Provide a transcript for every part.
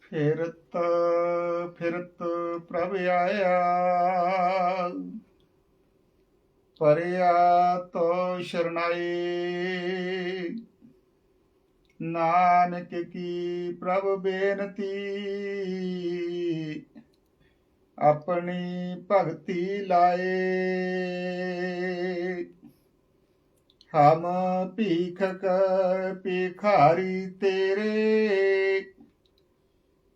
ਫਿਰਤ ਫਿਰਤ ਪ੍ਰਭ ਆਇਆ। ਪਰਿਆ ਤੋ ਸ਼ਰਨਾਈ। ਨਾਨਕ ਕੀ ਪ੍ਰਭ ਬੇਨਤੀ ਆਪਣੀ ਭਗਤੀ ਲਾਏ। ਹਮ ਭੀਖਕ ਭਿਖਾਰੀ ਤੇਰੇ।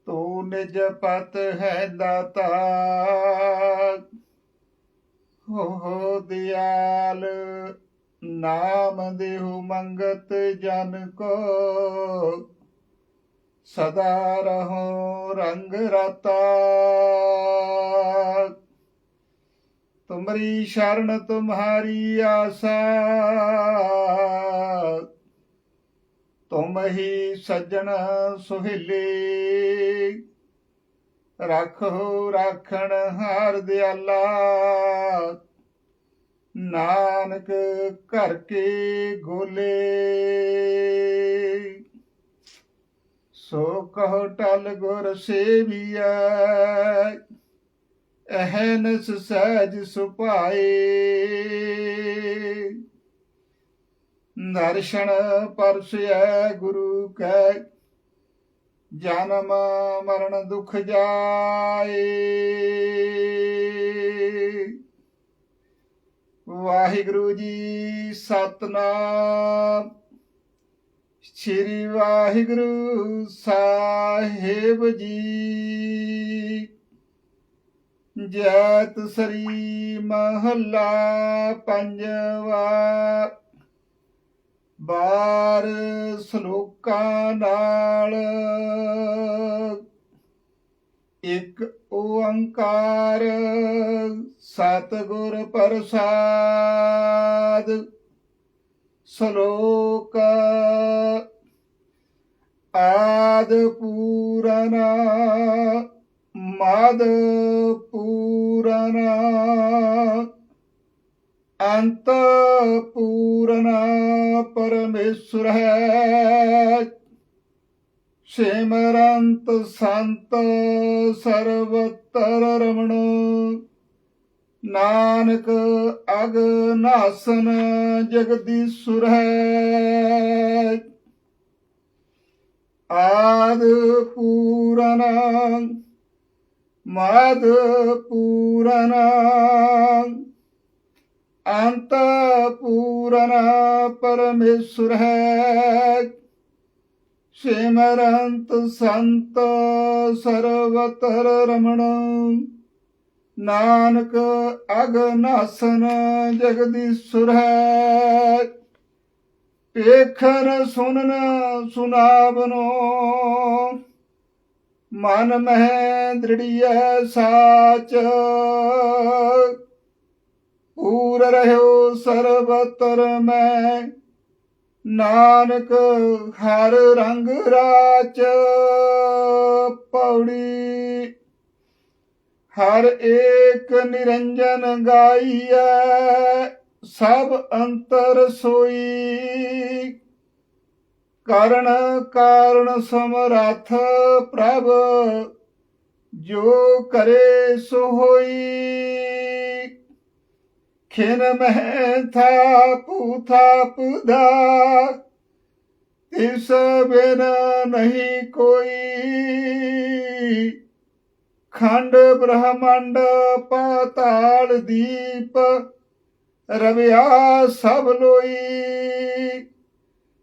ਤੂੰ ਨਿਜ ਪਤ ਹੈ ਦਾਤਾ। ਹੋ ਦਿਆਲ, ਨਾਮ ਦੇਹੁ ਮੰਗਤ ਜਨ ਕੋ। ਸਦਾ ਰਹੋ ਰੰਗ ਰਤਾ। ਤੁਮਰੀ ਸ਼ਰਨ ਤੁਮਹਾਰੀ ਆਸਾ। ਤੁਮ ਹੀ ਸੱਜਣ ਸੁਹੇਲੇ। ਰੱਖੋ ਰਾਖਣ ਹਾਰ ਦਿਆਲਾ। ਨਾਨਕ ਘਰ ਕੇ ਗੋਲੇ। ਸੋ ਕਹੋ ਟਲ ਗੁਰ ਸੇਵੀਐ। ਅਹਨਸ ਸਹਿਜ ਸੁਭਾਏ। ਦਰਸ਼ਨ ਪਰਸੈ ਗੁਰੂ ਕੈ, ਜਨਮ ਮਰਨ ਦੁਖ ਜਾਏ। ਵਾਹਿਗੁਰੂ ਜੀ ਸਤਨਾਮ। ਸ੍ਰੀ ਵਾਹਿਗੁਰੂ ਸਾਹਿਬ ਜੀ। ਜੈਤ ਸ੍ਰੀ ਮਹੱਲਾ ਪੰਜਵਾ। ਬਾਰ ਸ਼ਲੋਕਾਂ ਨਾਲ ਇੱਕ ਓੰਕਾਰ ਸਤਿਗੁਰ ਪ੍ਰਸਾਦ। ਸ਼ਲੋਕ ਆਦ ਪੂਰਨਾ ਮਦ ਪੂਰਨਾ ਅੰਤ ਪੂਰਨ ਪਰਮੇਸ਼ਰ ਹੈ। ਸਿਮਰੰਤ ਸੰਤ ਸਰਵਤਰ ਰਮਣ। ਨਾਨਕ ਅਗਨਾਸਨ ਜਗਦੀਸ਼ੁਰ ਹੈ। ਆਦ ਪੂਰਨ ਮਦ ਪੂਰਨ। ਅੰਤ ਪੂਰਨ ਪਰਮੇਸ਼ਰ ਹੈ। ਸਿਮਰੰਤ ਸੰਤ ਸਰਵਤਰ ਰਮਣ। ਨਾਨਕ ਅਗਨਾਸਨ ਜਗਦੀਸ਼ੁਰ ਹੈ। ਵੇਖਣ ਸੁਣਨ ਸੁਨਾਵਨੋ। ਮਨ ਮਹਿ ਦ੍ਰਿੜੀਐ ਸਾਚ। ਪੂਰ ਰਹਿਓ ਸਰਬਤਰ ਮੈਂ, ਨਾਨਕ ਹਰ ਰੰਗ ਰਾਚ। ਪੌੜੀ ਹਰ ਏਕ ਨਿਰੰਜਨ ਗਾਈਐ, ਸਭ ਅੰਤਰ ਸੋਈ। ਕਰਨ ਕਾਰਨ ਸਮਰੱਥ ਪ੍ਰਭ, ਜੋ ਕਰੇ ਸੋ ਹੋਈ। ਖਿਨ ਮਹਿ ਥਾਪੁ ਥਾਪਦਾ ਇਸ ਬਿਨ ਨਹੀਂ ਕੋਈ। ਖੰਡ ਬ੍ਰਹਮੰਡ ਪਾਤਾਲ ਦੀਪ, ਰਵਿਆ ਸਭ ਲੋਈ।